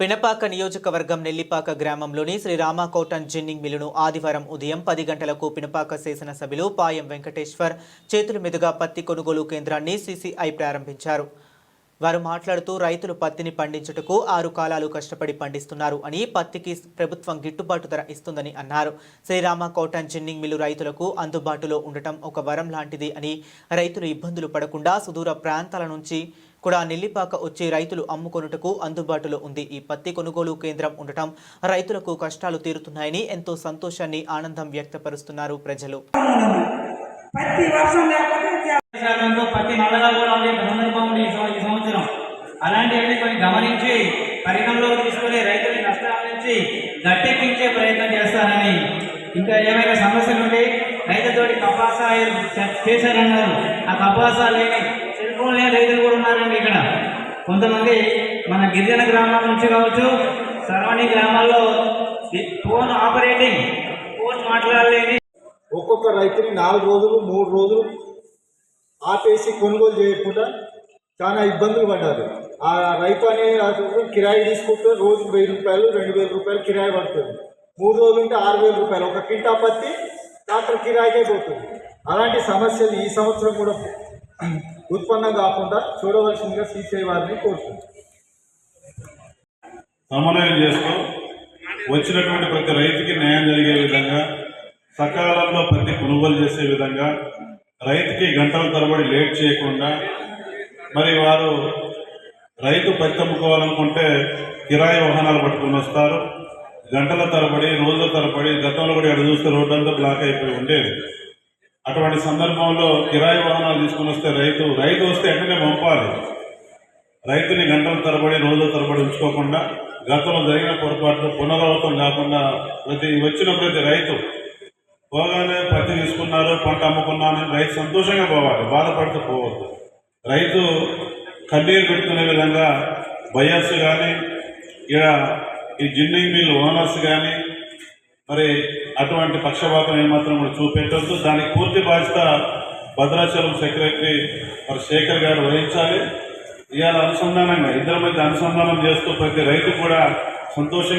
పినపాక నియోజకవర్గం నెల్లిపాక గ్రామంలోని శ్రీ రామాకోటన్ జిన్నింగ్ మిల్లును ఆదివారం ఉదయం పది గంటలకు పినపాక శాసనసభ్యులు పాయం వెంకటేశ్వర్ చేతుల మీదుగా పత్తి కొనుగోలు కేంద్రాన్ని సీసీఐ ప్రారంభించారు. వారు మాట్లాడుతూ రైతులు పత్తిని పండించుటకు ఆరు కాలాలు కష్టపడి పండిస్తున్నారు అని పత్తికి ప్రభుత్వం గిట్టుబాటు ధర ఇస్తుందని అన్నారు. శ్రీరామ కోటన్ జిన్నింగ్ మిల్లు రైతులకు అందుబాటులో ఉండటం ఒక వరం లాంటిది అని రైతులు ఇబ్బందులు పడకుండా సుదూర ప్రాంతాల నుంచి కూడా నెల్లిపాక వచ్చి రైతులు అమ్ముకొనుటకు అందుబాటులో ఉంది. ఈ పత్తి కొనుగోలు కేంద్రం ఉండటం రైతులకు కష్టాలు తీరుతున్నాయని ఎంతో సంతోషాన్ని ఆనందం వ్యక్తపరుస్తున్నారు ప్రజలు. అలాంటివన్నీ కొన్ని గమనించి పరిగణలోకి తీసుకుని రైతుల నష్టాల నుంచి గట్టెక్కించే ప్రయత్నం చేస్తానని ఇంకా ఏమైనా సమస్యలు ఉంటే రైతుతోటి కపాసా చే- చేశారన్నారు. ఆ కపాసా లేని లేని రైతులు కూడా ఉన్నారండి ఇక్కడ. కొంతమంది మన గిరిజన గ్రామాల నుంచి కావచ్చు సరౌండింగ్ గ్రామాల్లో ఫోన్ ఆపరేటింగ్ ఫోన్ మాట్లాడలేని ఒక్కొక్క రైతుని నాలుగు రోజులు మూడు రోజులు ఆపేసి కొనుగోలు చేయకుండా చాలా ఇబ్బందులు పడ్డారు. ఆ రైతు అనే కిరాయి తీసుకుంటే రోజు వెయ్యి రూపాయలు రెండు వేల రూపాయలు కిరాయి పడుతుంది. మూడు రోజులు ఉంటే ఆరు వేల రూపాయలు. ఒక కింటా పత్తి ట్రాక్టర్ కిరాయికే పోతుంది. అలాంటి సమస్యలు ఈ సంవత్సరం కూడా ఉత్పన్నం కాకుండా చూడవలసిందిగా సీసీఐ వారిని కోరుతుంది సమన్వయం చేస్తూ వచ్చినటువంటి ప్రతి రైతుకి న్యాయం జరిగే విధంగా సకాలంలో ప్రతి కొనుగోలు చేసే విధంగా రైతుకి గంటల తరబడి లేట్ చేయకుండా మరి వారు రైతు పత్తి కిరాయి వాహనాలు పట్టుకుని వస్తారు. గంటల తరబడి రోజుల తరబడి గతంలో కూడా ఎడ చూస్తే రోడ్డంతా బ్లాక్ అయిపోయి ఉండేది. అటువంటి సందర్భంలో కిరాయి వాహనాలు తీసుకుని వస్తే రైతు రైతు వస్తే వెంటనే పంపాలి. రైతుని గంటల తరబడి రోజుల తరబడి ఉంచుకోకుండా గతంలో జరిగిన పొరపాట్లు పునరావృతం కాకుండా ప్రతి వచ్చిన ప్రతి రైతు పోగానే పత్తి తీసుకున్నారు పంట అమ్ముకున్నాను రైతు సంతోషంగా పోవాలి బాధపడుతూ పోవద్దు. రైతు కన్నీరు పెట్టుకునే విధంగా బయర్స్ కానీ ఇక్కడ ఈ జిన్నింగ్ మిల్ ఓనర్స్ కానీ మరి అటువంటి పక్షపాతం ఏమాత్రం కూడా చూపెట్టద్దు. దానికి పూర్తి బాధ్యత భద్రాచలం సెక్రటరీ మరి శేఖర్ గారు వహించాలి. ఇవాళ అనుసంధానంగా ఇద్దరి మధ్య అనుసంధానం చేస్తూ ప్రతి రైతు కూడా సంతోషంగా